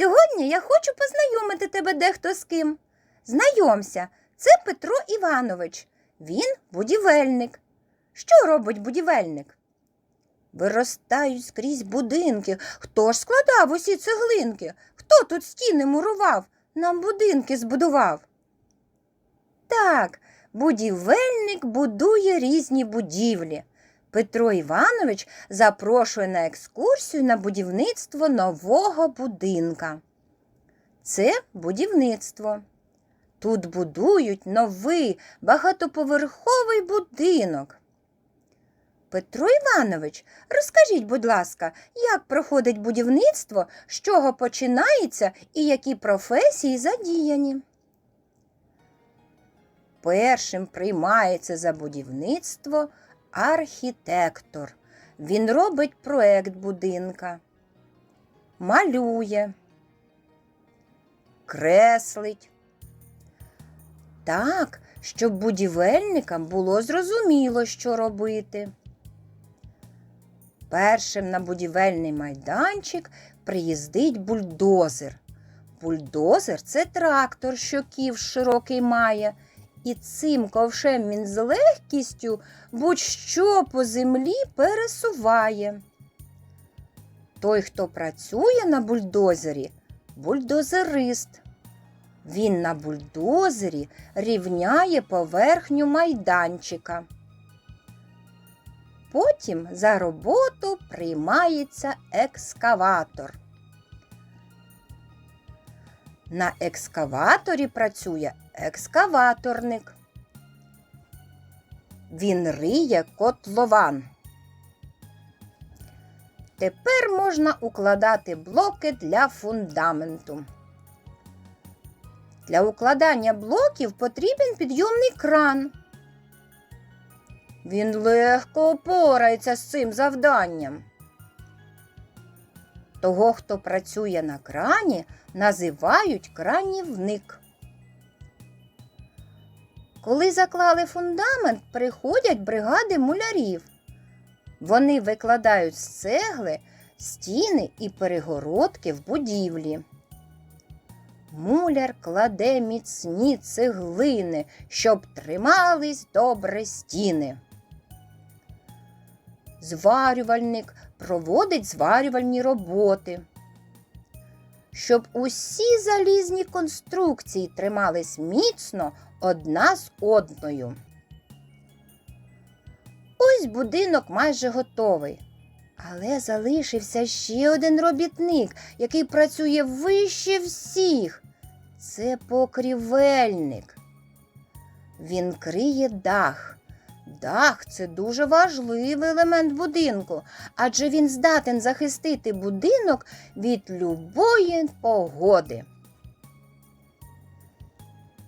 Аня, я хочу познайомити тебе дехто з ким. Знайомся, це Петро Іванович. Він будівельник. Що робить будівельник? Виростають скрізь будинки. Хто ж складав усі цеглинки? Хто тут стіни мурував, нам будинки збудував? Так, будівельник будує різні будівлі. Петро Іванович запрошує на екскурсію на будівництво нового будинка. Це будівництво. Тут будують новий багатоповерховий будинок. Петро Іванович, розкажіть, будь ласка, як проходить будівництво, з чого починається і які професії задіяні? Першим приймається за будівництво архітектор. Він робить проект будинка, малює, креслить. Так, щоб будівельникам було зрозуміло, що робити. Першим на будівельний майданчик приїздить бульдозер. Бульдозер це трактор, що ків широкий має, і цим ковшем він з легкістю будь-що по землі пересуває. Той, хто працює на бульдозері, бульдозерист. Він на бульдозері рівняє поверхню майданчика. Потім за роботу приймається екскаватор. На екскаваторі працює екскаваторник. Він риє котлован. Тепер можна укладати блоки для фундаменту. Для укладання блоків потрібен підйомний кран. Він легко опорається з цим завданням. Того, хто працює на крані, називають кранівник. Коли заклали фундамент, приходять бригади мулярів. Вони викладають з цегли стіни і перегородки в будівлі. Муляр кладе міцні цеглини, щоб тримались добре стіни. Зварювальник проводить зварювальні роботи. Щоб усі залізні конструкції тримались міцно одна з одною. Ось будинок майже готовий. Але залишився ще один робітник, який працює вище всіх. Це покрівельник. Він криє дах. Дах це дуже важливий елемент будинку, адже він здатен захистити будинок від любої погоди.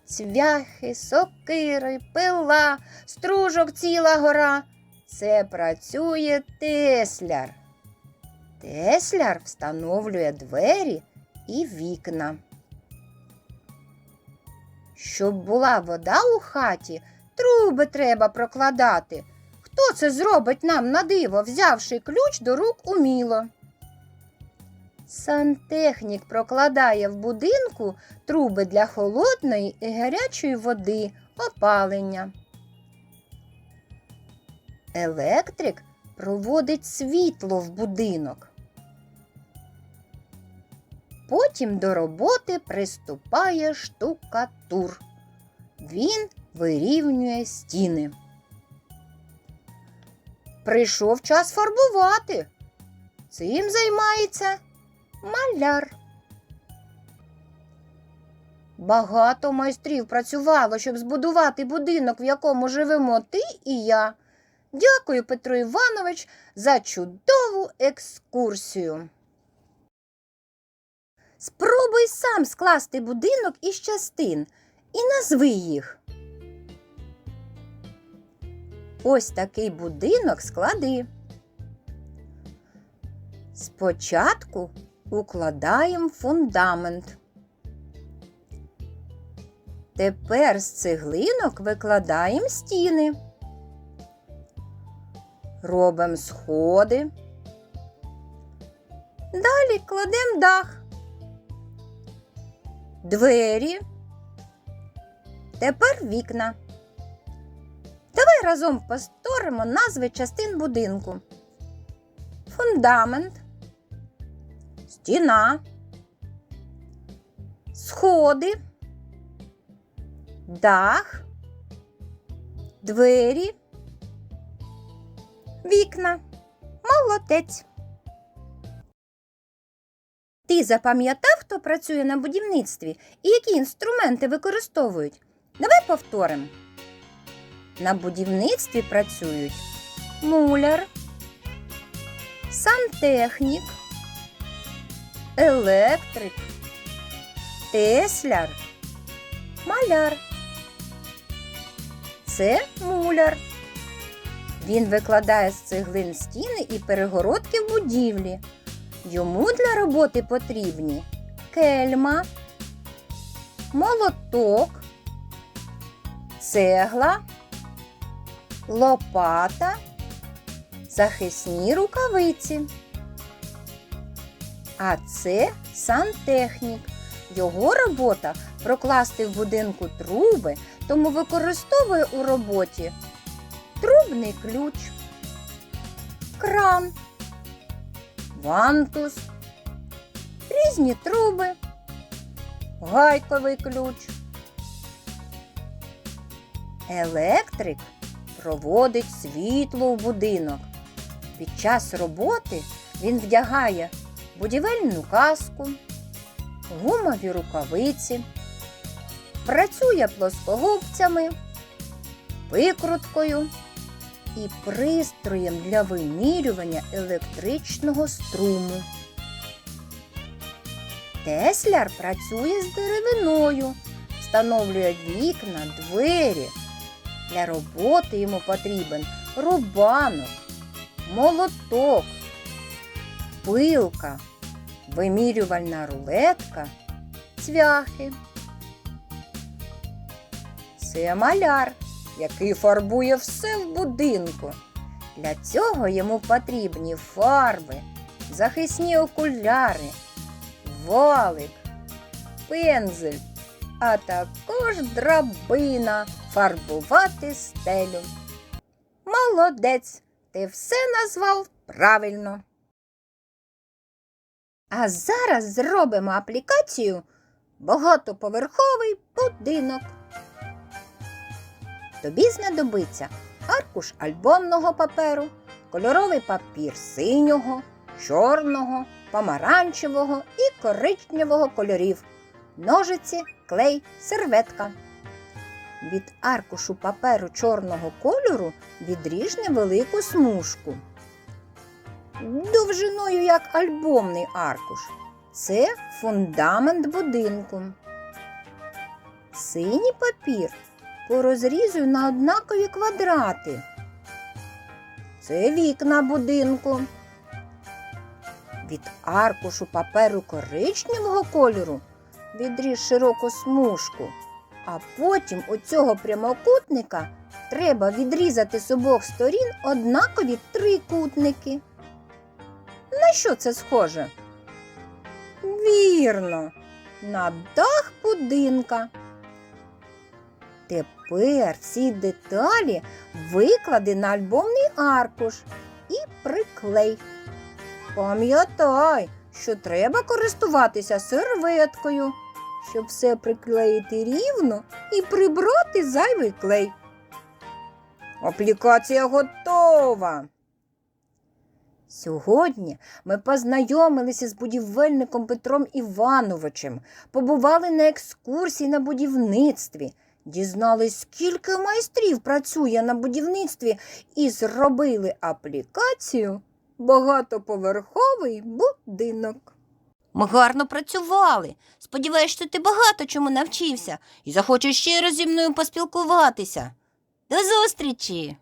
Цвяхи, сокири, пила, стружок ціла гора. Це працює тесляр. Тесляр встановлює двері і вікна. Щоб була вода у хаті, труби треба прокладати. Хто це зробить нам на диво, взявши ключ до рук уміло? Сантехнік прокладає в будинку труби для холодної і гарячої води, опалення. Електрик проводить світло в будинок. Потім до роботи приступає штукатур. Він вирівнює стіни. Прийшов час фарбувати. Цим займається маляр. Багато майстрів працювало, щоб збудувати будинок, в якому живемо ти і я. Дякую, Петро Іванович, за чудову екскурсію. Спробуй сам скласти будинок із частин і назви їх. Ось такий будинок склади. Спочатку укладаємо фундамент. Тепер з цеглинок викладаємо стіни. Робимо сходи. Далі кладемо дах. двері. Тепер вікна. Разом повторимо назви частин будинку. Фундамент, стіна, сходи, дах, двері, вікна. Молодець. Ти запам'ятав, хто працює на будівництві і які інструменти використовують? Давай повторимо. На будівництві працюють муляр, сантехнік, електрик, тесляр, маляр. Це муляр. Він викладає з цеглин стіни і перегородки в будівлі. Йому для роботи потрібні кельма, молоток, цегла, лопата, захисні рукавиці. А це сантехнік. Його робота прокласти в будинку труби, тому використовує у роботі трубний ключ, кран, вантус, різні труби, гайковий ключ. Електрик проводить світло у будинок. Під час роботи він вдягає будівельну каску, гумові рукавиці, працює плоскогубцями, викруткою і пристроєм для вимірювання електричного струму. Тесляр працює з деревиною, встановлює вікна, двері. Для роботи йому потрібен рубанок, молоток, пилка, вимірювальна рулетка, цвяхи. Це маляр, який фарбує все в будинку. Для цього йому потрібні фарби, захисні окуляри, валик, пензель, а також драбина фарбувати стелю. Молодець, ти все назвав правильно. А зараз зробимо аплікацію багатоповерховий будинок. Тобі знадобиться аркуш альбомного паперу, кольоровий папір синього, чорного, помаранчевого і коричневого кольорів, ножиці, клей, серветка. Від аркушу паперу чорного кольору відріж невелику смужку. Довжиною як альбомний аркуш. Це фундамент будинку. Синій папір порозрізуй на однакові квадрати. Це вікна будинку. Від аркушу паперу коричневого кольору відріж широку смужку, а потім у цього прямокутника треба відрізати з обох сторін однакові трикутники. На що це схоже? Вірно, на дах будинка. Тепер ці деталі виклади на альбомний аркуш і приклей. Пам'ятай, що треба користуватися серветкою, щоб все приклеїти рівно і прибрати зайвий клей. Аплікація готова. Сьогодні ми познайомилися з будівельником Петром Івановичем, побували на екскурсії на будівництві, дізнались, скільки майстрів працює на будівництві і зробили аплікацію багатоповерховий будинок. Ми гарно працювали. Сподіваюсь, що ти багато чому навчився і захочеш ще раз зі мною поспілкуватися. До зустрічі!